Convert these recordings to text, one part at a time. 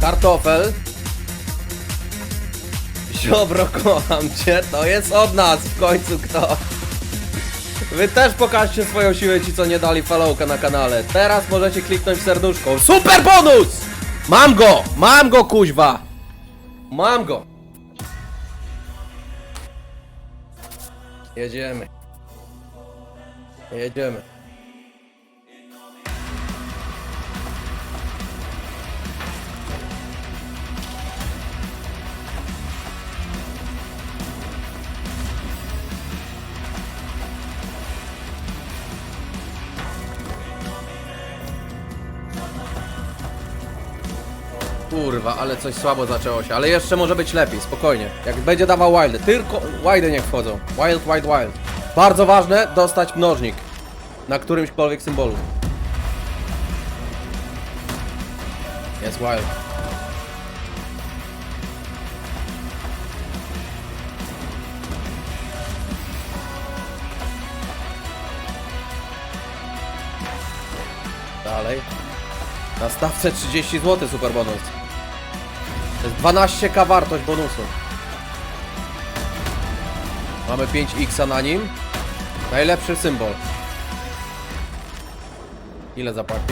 kartofel. Ziobro, kocham cię, to jest od nas w końcu kto. Wy też pokażcie swoją siłę ci, co nie dali followka na kanale. Teraz możecie kliknąć serduszko. Super bonus! Mam go! Mam go, kuźwa! Mam go! Jedziemy. Jedziemy. Kurwa, ale coś słabo zaczęło się, ale jeszcze może być lepiej, spokojnie. Jak będzie dawał wildy, tylko wildy niech wchodzą. Wild, wild, wild. Bardzo ważne, dostać mnożnik. Na którymśkolwiek symbolu. Jest wild. Dalej. Na stawce 30 zł super bonus. To jest 12k wartość bonusu. Mamy 5x na nim. Najlepszy symbol. Ile zapłaci?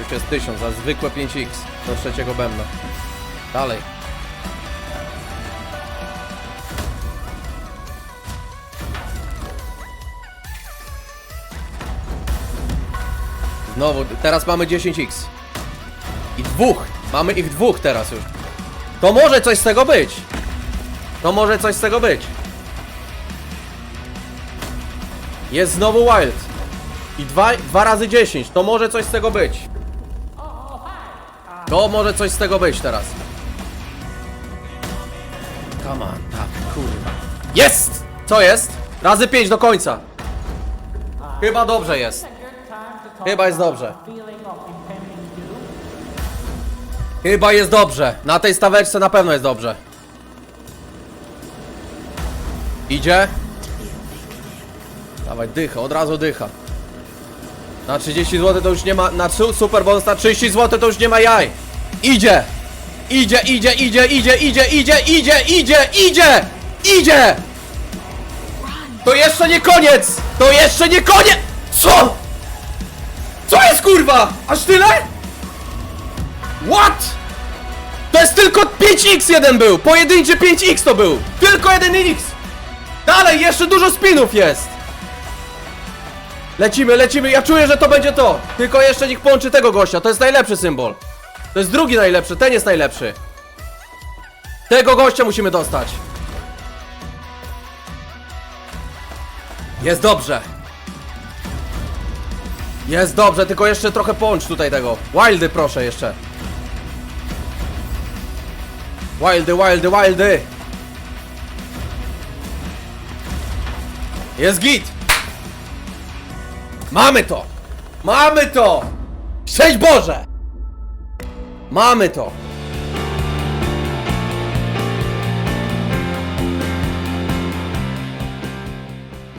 Już jest 1000 za zwykłe 5x do trzeciego bębna. Dalej. Znowu, teraz mamy 10x. I dwóch. Mamy ich dwóch teraz już. To może coś z tego być. To może coś z tego być. Jest znowu wild. I dwa, dwa razy 10. To może coś z tego być. To może coś z tego być teraz. Come on, tak, kurwa. Jest! Co jest? Razy 5 do końca. Chyba dobrze jest. Chyba jest dobrze. Chyba jest dobrze. Na tej staweczce na pewno jest dobrze. Idzie. Dawaj, dycha, od razu dycha. Na 30 zł to już nie ma. Na su- super bonus na 30 zł to już nie ma jaj. Idzie! Idzie, idzie, idzie, idzie, idzie, idzie, idzie, idzie, idzie! Idzie! To jeszcze nie koniec! To jeszcze nie koniec! Co? Co jest kurwa? Aż tyle? What? To jest tylko 5x jeden był! Pojedynczy 5x to był! Tylko jeden x! Dalej, jeszcze dużo spinów jest! Lecimy, lecimy, ja czuję, że to będzie to! Tylko jeszcze niech połączy tego gościa, to jest najlepszy symbol! To jest drugi najlepszy, ten jest najlepszy! Tego gościa musimy dostać! Jest dobrze! Jest dobrze, tylko jeszcze trochę połącz tutaj tego. Wildy proszę jeszcze. Wildy, wildy, wildy. Jest git. Mamy to. Mamy to. Szczęść Boże. Mamy to.